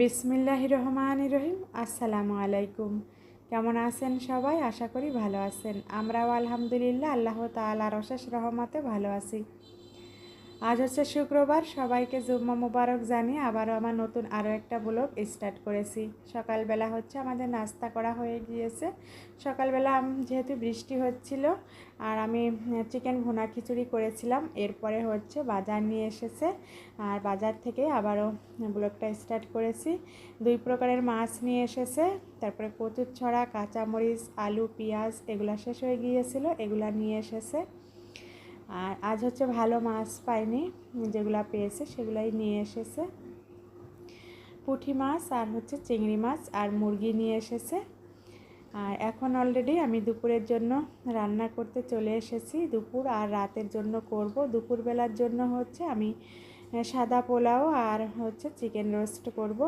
বিসমিল্লাহ রহমান রহিম। আসসালামু আলাইকুম। কেমন আছেন সবাই? আশা করি ভালো আছেন। আমরাও আলহামদুলিল্লাহ, আল্লাহ তালার অশেষ রহমতে ভালো আছি। আজ হচ্ছে শুক্রবার, সবাইকে জুম্মা মুবারক জানিয়ে আবারও আমার নতুন আরও একটা ব্লগ স্টার্ট করেছি। সকালবেলা হচ্ছে আমাদের নাস্তা করা হয়ে গিয়েছে। সকালবেলা যেহেতু বৃষ্টি হচ্ছিল আর আমি চিকেন ভুনা খিচুড়ি করেছিলাম, এরপরে হচ্ছে বাজার নিয়ে এসেছে। আর বাজার থেকে আবারও ব্লগটা স্টার্ট করেছি। দুই প্রকারের মাছ নিয়ে এসেছে, তারপরে কচুর ছড়া, কাঁচামরিচ, আলু, পেঁয়াজ, এগুলা শেষ হয়ে গিয়েছিল, এগুলা নিয়ে এসেছে। আর আজ হচ্ছে ভালো মাছ পাইনি, যেগুলো পেয়েছে সেগুলাই নিয়ে এসেছে। পুঁটি মাছ আর হচ্ছে চিংড়ি মাছ আর মুরগি নিয়ে এসেছে। আর এখন অলরেডি আমি দুপুরের জন্য রান্না করতে চলে এসেছি। দুপুর আর রাতের জন্য করব। দুপুরবেলার জন্য হচ্ছে আমি সাদা পোলাও আর হচ্ছে চিকেন রোস্ট করব।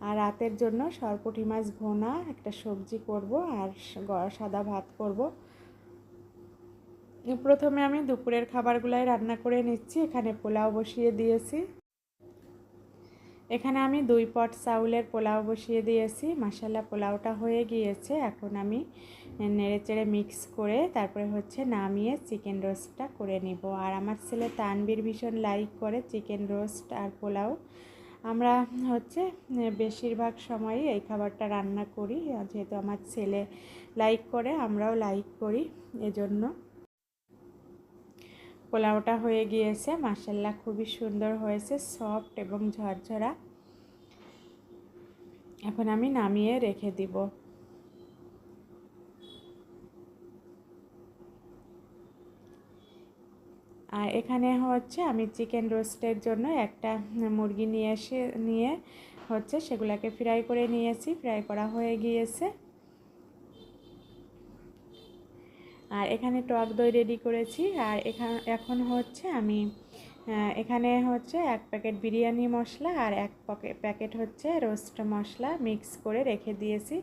আর রাতের জন্য সরপুটি মাছ ভোনা, একটা সবজি করব আর সাদা ভাত করব। প্রথমে আমি দুপুরের খাবারগুলাই রান্না করে নিচ্ছি, এখানে পোলাও বসিয়ে দিয়েছি। এখানে আমি দুই পট চাউলের পোলাও বসিয়ে দিয়েছি মশালা পোলাওটা হয়ে গিয়েছে। এখন আমি নেড়ে চেড়ে মিক্স করে তারপরে হচ্ছে নামিয়ে চিকেন রোস্টটা করে নিব। আর আমার ছেলে তানবির ভীষণ লাইক করে চিকেন রোস্ট আর পোলাও। আমরা হচ্ছে বেশিরভাগ সময়ই এই খাবারটা রান্না করি, যেহেতু আমার ছেলে লাইক করে, আমরাও লাইক করি, এজন্য। পোলাওটা হয়ে গিয়েছে। মাসাল্লা খুবই সুন্দর হয়েছে, সফট এবং ঝরঝরা। এখন আমি নামিয়ে রেখে দিব। আর এখানে হচ্ছে আমি চিকেন রোস্টের জন্য একটা মুরগি নিয়ে এসে, নিয়ে হচ্ছে সেগুলোকে ফ্রাই করে নিয়েছি। ফ্রাই করা হয়ে গিয়েছে। আর এখানে টক দই রেডি করেছি। আর এখানে, এখন হচ্ছে আমি এখানে হচ্ছে এক প্যাকেট বিরিয়ানি মশলা আর এক প্যাকেট হচ্ছে রোস্ট মশলা মিক্স করে রেখে দিয়েছি।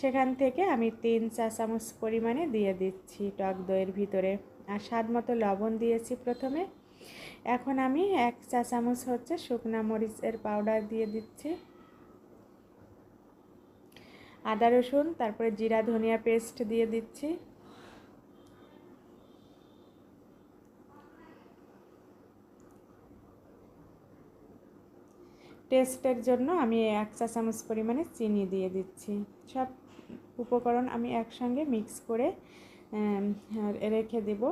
সেখান থেকে আমি তিন চা চামচ পরিমাণে দিয়ে দিচ্ছি টক দইয়ের ভিতরে। আর স্বাদ মতো লবণ দিয়েছি প্রথমে। এখন আমি এক চা চামচ হচ্ছে শুকনা মরিচের পাউডার দিয়ে দিচ্ছি। আদা রসুন, তারপরে জিরা, ধনিয়া পেস্ট দিয়ে দিচ্ছি। টেস্টের জন্য আমি এক চা চামচ পরিমাণে চিনি দিয়ে দিচ্ছি। সব উপকরণ আমি একসঙ্গে মিক্স করে রেখে দেব।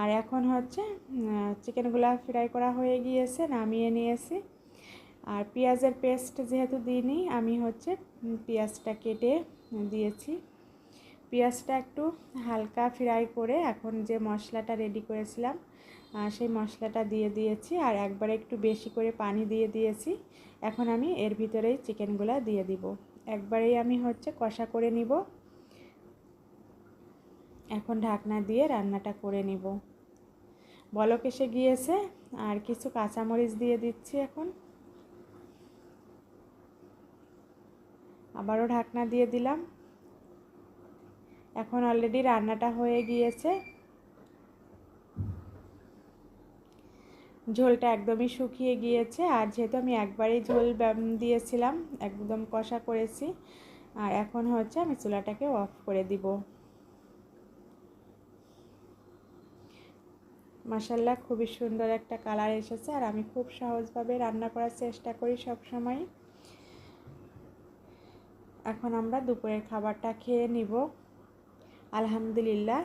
আর এখন হচ্ছে চিকেনগুলো ফ্রাই করা হয়ে গিয়েছে, নামিয়ে নিয়েছি। আর পেঁয়াজের পেস্ট যেহেতু দিইনি, আমি হচ্ছে পেঁয়াজটা কেটে দিয়েছি। পেঁয়াজটা একটু হালকা ফ্রাই করে এখন যে মশলাটা রেডি করেছিলাম সেই মশলাটা দিয়ে দিয়েছি আর একবারে একটু বেশি করে পানি দিয়ে দিয়েছি। এখন আমি এর ভিতরেই চিকেনগুলা দিয়ে দিব। একবারেই আমি হচ্ছে কষা করে নিব। এখন ঢাকনা দিয়ে রান্নাটা করে নিব। বলক এসে গিয়েছে আর কিছু কাঁচামরিচ দিয়ে দিচ্ছি এখন। আবারও ঢাকনা দিয়ে দিলাম। এখন অলরেডি রান্নাটা হয়ে গিয়েছে। ঝোলটা একদমই শুকিয়ে গিয়েছে, আর যেহেতু আমি একবারেই ঝোল দিয়েছিলাম, একদম কষা করেছি, আর এখন হচ্ছে আমি চুলাটাকে অফ করে দিব। মাসাল্লাহ খুবই সুন্দর একটা কালার এসেছে, আর আমি খুব সহজভাবে রান্না করার চেষ্টা করি সব সময় এখন আমরা দুপুরের খাবারটা খেয়ে নিব। আলহামদুলিল্লাহ।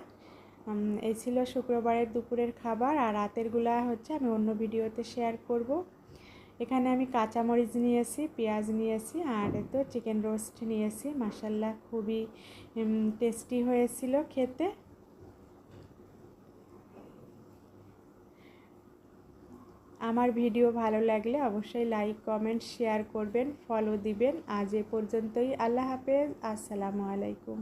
এই ছিল শুক্রবারের দুপুরের খাবার আর রাতেরগুলা হচ্ছে আমি অন্য ভিডিওতে শেয়ার করব। এখানে আমি কাঁচামরিচ নিয়েছি, পেঁয়াজ নিয়েছি আর তো চিকেন রোস্ট নিয়েছি। মাসাল্লাহ খুবই টেস্টি হয়েছিল খেতে। আমার ভিডিও ভালো লাগলে অবশ্যই লাইক, কমেন্ট, শেয়ার করবেন, ফলো দিবেন। আজ এ পর্যন্তই, আল্লাহ হাফেজ, আসসালামু আলাইকুম।